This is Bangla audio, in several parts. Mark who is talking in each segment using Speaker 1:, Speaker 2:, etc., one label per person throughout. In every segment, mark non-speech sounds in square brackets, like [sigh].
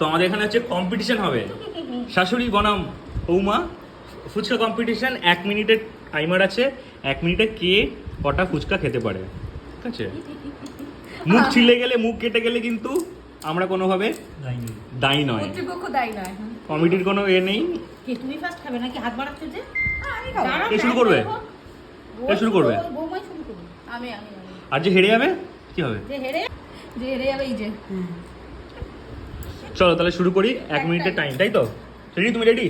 Speaker 1: তো আমাদের এখানে হচ্ছে কম্পিটিশন হবে। শাশুড়ি বনাম বৌমা ফুচকা কম্পিটিশন এক মিনিটের টাইমার আছে এক মিনিটে কে কটা ফুচকা খেতে পারে। ঠিক আছে? মুখ ছিলে গেলে মুখ কেটে গেলে কিন্তু আমরা কোনোভাবে দায়ী নয়।
Speaker 2: দায়ী নয়
Speaker 1: কমিটির কোনো এ নেই।
Speaker 3: তুমি ফার্স্ট খাবে নাকি হাত বাড়াচ্ছ যে?
Speaker 1: কে শুরু করবে? কে শুরু করবে?
Speaker 3: ওর বৌমাই শুরু করবে।
Speaker 2: আমি আমি আমি।
Speaker 1: আর যে হেরে যাবে কি হবে?
Speaker 3: যে হেরে
Speaker 2: যে হেরে যাবে এই যে।
Speaker 1: চলো তাহলে শুরু করি এক মিনিটের টাইম তাই তো? রেডি তুমি রেডি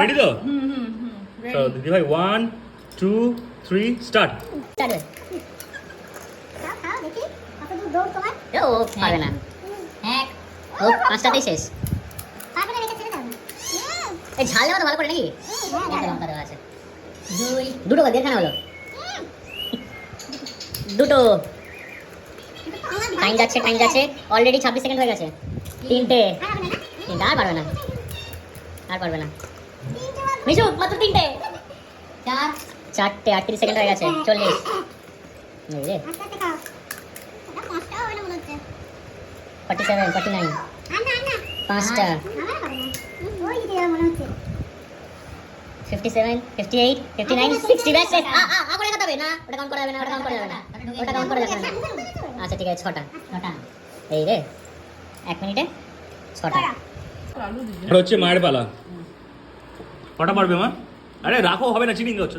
Speaker 1: রেডি [laughs] তো?
Speaker 2: হুম হুম হুম
Speaker 1: চলো দিদি ভাই ওয়ান টু থ্রি স্টার্ট
Speaker 4: ও পারবে না। এক ও পাঁচটাতেই শেষ। এই ঝাল দেওয়া তো ভালো করে নাকি?
Speaker 5: হ্যাঁ,
Speaker 4: লঙ্কা দেওয়া। আছে। দুই দুটো হলো। দুটো। টাইম যাচ্ছে টাইম যাচ্ছে। অলরেডি ছাব্বিশ সেকেন্ড হয়ে গেছে। তিনটে? তিনটে আর পারবে না। আর পারবে না। মিশু, মাত্র তিনটে। চার, চারটে আটত্রিশ সেকেন্ড হয়ে গেছে। চল্লিশ। Forty seven forty nine. পাঁচটা। Fifty seven fifty eight fifty nine sixty ওটা কাউন্ট করা যাবে না, ওটা কাউন্ট করা যাবে না। ওটা কাউন্ট করা যাবে না। আচ্ছা ঠিক আছে ছটা ছটা এই রে এক মিনিটে ছটা।
Speaker 1: আর হচ্ছে মায়ের পালা। কটা পারবে মা? আরে রাখো হবে না চিটিং হচ্ছে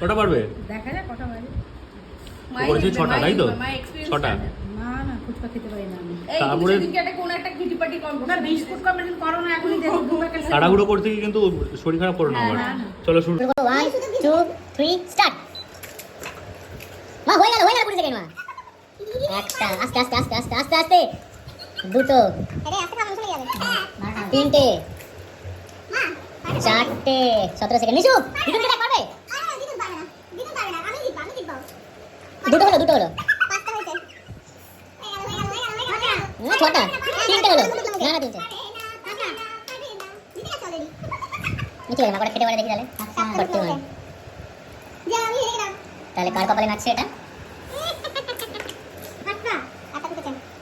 Speaker 1: কটা পারবে?
Speaker 3: দেখা যাক কটা বাজে
Speaker 2: মাই
Speaker 1: ছটা, তাই তো?
Speaker 2: দেখবে, মাই experience
Speaker 1: ছটা।
Speaker 2: জানে।
Speaker 3: না না ফুচকা খেতে পারি না আমি।
Speaker 2: এই
Speaker 1: তারপরে-
Speaker 2: সেদিনকে একটা কোন একটা কিটি পার্টি
Speaker 3: ওটা
Speaker 2: কম্পিটিশন
Speaker 3: বিস্কুট কম্পিটিশন করো না এখনই দেখো দু প্যাকেট
Speaker 1: তাড়াহুড়ো করতে গিয়ে কিন্তু শরীর খারাপ করো না। চলো শুরু।
Speaker 4: স্টার্ট মা হয়ে গেল হয়ে গেল সেকেন্ড মা। একটা আস্তে আস্তে আস্তে আস্তে আস্তে আস্তে দুটো। তিনটে চারটে সতেরো সেকেন্ড নিচু দুটো পারবে
Speaker 5: দিদুন।
Speaker 4: দুটো হলো দুটো হলো।
Speaker 5: হয়ে হয়ে হয়ে হয়ে।
Speaker 4: না ছটা তিনটে হলো না না তিনটে। নিচু না করে খেতে পারে দেখি তাহলে। তাহলে কার কপালে নাচছে এটা